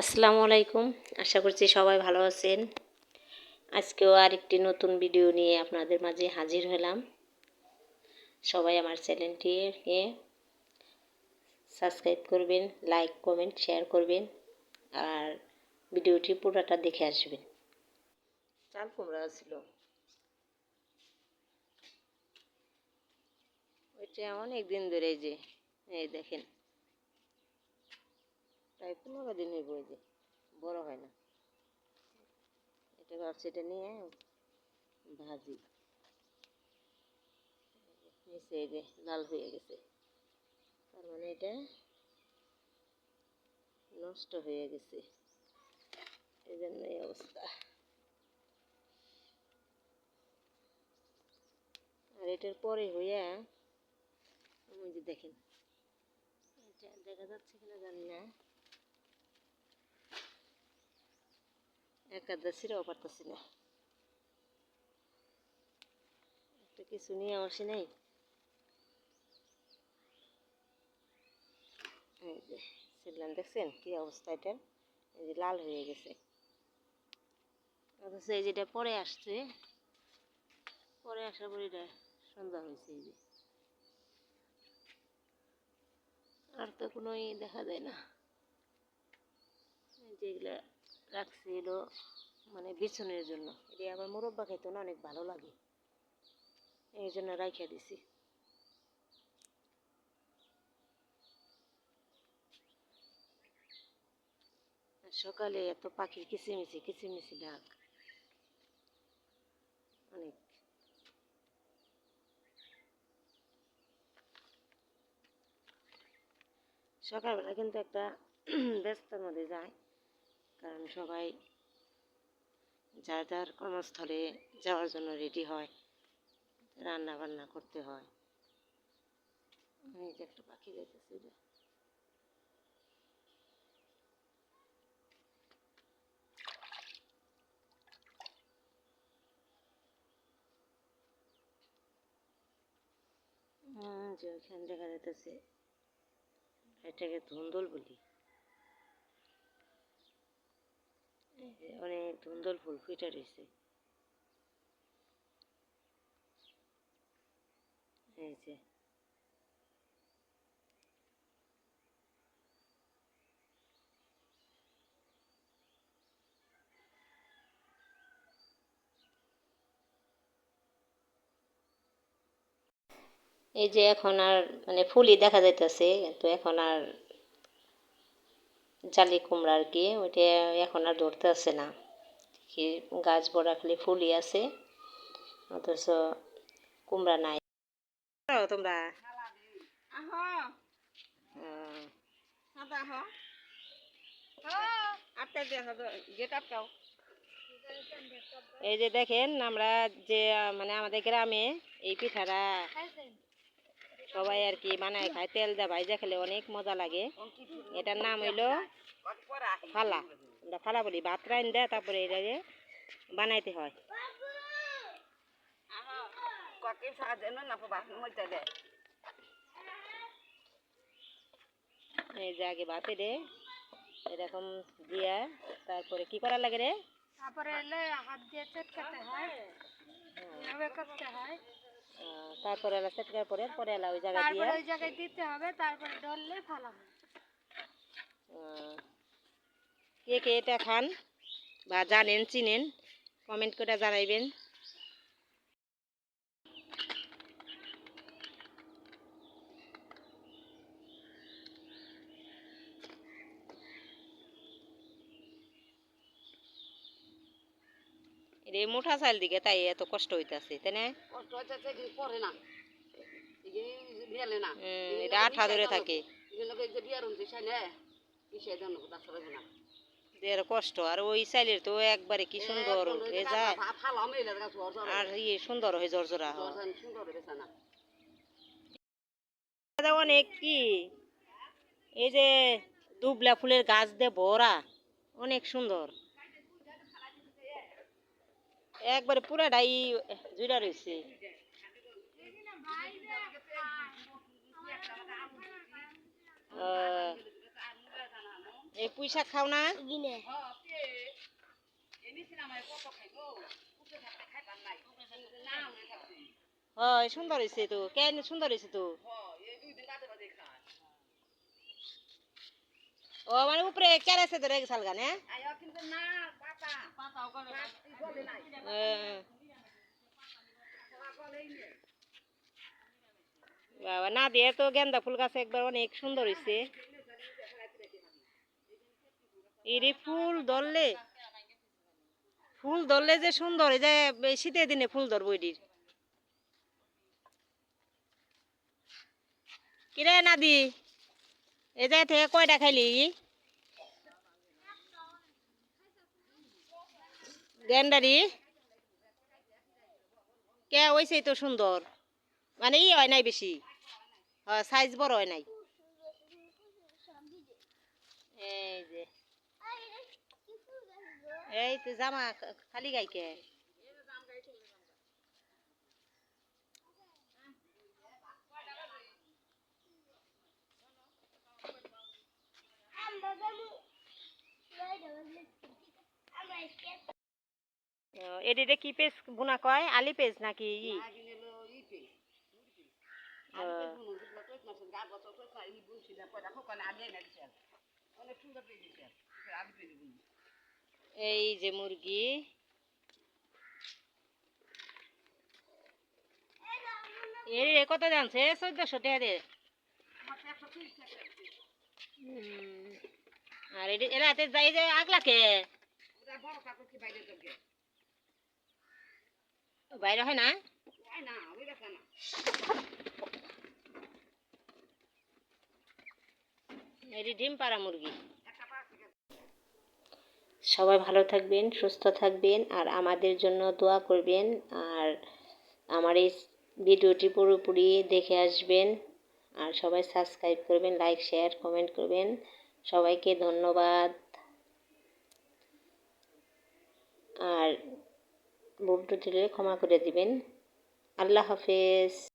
আসসালামু আলাইকুম। আশা করছি সবাই ভালো আছেন। আজকেও আরেকটি নতুন ভিডিও নিয়ে আপনাদের মাঝে হাজির হলাম। সবাই আমার চ্যানেলটিকে সাবস্ক্রাইব করবেন, লাইক, কমেন্ট, শেয়ার করবেন আর ভিডিওটি পুরোটা দেখে আসবেন। চাল কুমড়া ছিল। ওইটা অনেক দিন ধরে যে, এই দেখেন। প্রায় পনেরো দিন হইব এই যে, বড় হয় না। এটা ভাবছি এটা নিয়ে ভাজি। নিচে এই যে লাল হয়ে গেছে। তার মানে এটা নষ্ট হয়ে গেছে। এই জন্য এই অবস্থা। আর এটার পরে হইয়া, ওই যে দেখেন, এটা দেখা যাচ্ছে কিনা জানি না। একাদশীরাও পারতেছি না একটা কিছু নিয়ে আসি নাই। এই দেখছেন কি অবস্থা এটার এই যে লাল হয়ে গেছে। অথচ এই যেটা পরে আসছে, পরে আসার পর এটা সন্ধ্যা হয়েছে এই যে। আর তো কোনো ই দেখা যায় না। যেগুলা রাখছি এলো মানে বিছনের জন্য। এটা আবার মুরব্বা খেতে না অনেক ভালো লাগে। এই জন্য রাইখা দিছি। সকালে এত পাখির কিচিমিচি কিচিমিচি ডাক। অনেক। সকালবেলা কিন্তু একটা ব্যস্তর মধ্যে যায়। কারণ সবাই যার যার কর্মস্থলে যাওয়ার জন্য রেডি হয় রান্না বান্না করতে হয়। এই যে একটা পাখি যাইতেছে যে হুম, যে ওইখানে দেখা যাইতেছে এটাকে ধুন্দল বলি এই যে অনেক ধুন্দল ফুল ফুটে রয়েছে। এই যে। এই যে এখন আর মানে ফুলই দেখা যাইতেছে তো এখন আর জালি কুমড়া আর কি ওইটা এখন আর ধরতে আসে না। কি গাছ বড়া খালি ফুলই আছে অথচ কুমড়া নাই। তোমরা। এই যে দেখেন আমরা যে মানে আমাদের গ্রামে এই পিঠাটা সবাই আর কি বানায় খায় তেল দা ভাইজা খেলে অনেক মজা লাগে। এটার নাম হইল ফালা। আমরা ফালা বলি ভাত রাইন দেয় তারপরে এটাকে বানাইতে হয়। এই যে আগে ভাতে দে এরকম দিয়া তারপরে কি করা লাগে রে? তারপরে হাত দিয়ে চটকাতে হয়। করতে হয়। তারপরে এলা সেট করার পরে পরে এলা ওই জায়গা তারপরে ওই জায়গায় দিতে হবে তারপরে ডললে হবে। কে কে এটা খান বা জানেন চিনেন কমেন্ট করে জানাইবেন। এই মোটা চাল দিকে তাই এত কষ্ট হইতাছে তাই না? কষ্ট পরে না? এটা আঠা ধরে থাকে। এর কষ্ট আর ওই চাইলের তো একবারে কি সুন্দর যায়। আর ইয়ে সুন্দর হয়ে জর্জরা অনেক কি? এই যে দুবলা ফুলের গাছ দিয়ে ভরা অনেক সুন্দর। একবারে পুরাটাই জুড়া রয়েছে এই পুঁই খাও না? গিনে হয় সুন্দর হয়েছে তো। কেন সুন্দর হয়েছে তো? ও মানে উপরে কেড়েছে তো রেগে সালগান হ্যাঁ বাবা, না দিয়ে তো গেন্দা ফুল গাছ একবার অনেক সুন্দর হয়েছে এরে ফুল ধরলে ফুল ধরলে যে সুন্দর, এই যে শীতের দিনে ফুল ধরবো এটির কিরে নাদি, এই জায়গা থেকে কয়টা খাইলি? গেন্ডারি কে ওইসেই তো সুন্দর? মানে ই হয় নাই বেশি। সাইজ বড় হয় নাই। এই তো জামা খালি গাইকে। এদিকে কি পেজ বুনা কয়? আলি পেজ নাকি ই? এই যে মুরগি। এই কত জানছে? চোদ্দশো টাকা দে হুম। আর এটি এরা যাই যে আগলাকে। বাইরে হয় না? এটি ডিম পাড়া মুরগি। সবাই ভালো থাকবেন সুস্থ থাকবেন আর আমাদের জন্য দোয়া করবেন আর আমার এই ভিডিওটি পুরোপুরি দেখে আসবেন আর সবাই সাবস্ক্রাইব করবেন লাইক শেয়ার কমেন্ট করবেন। সবাইকে ধন্যবাদ। আর ভুল দিলে ক্ষমা করে দিবেন। আল্লাহ হাফেজ।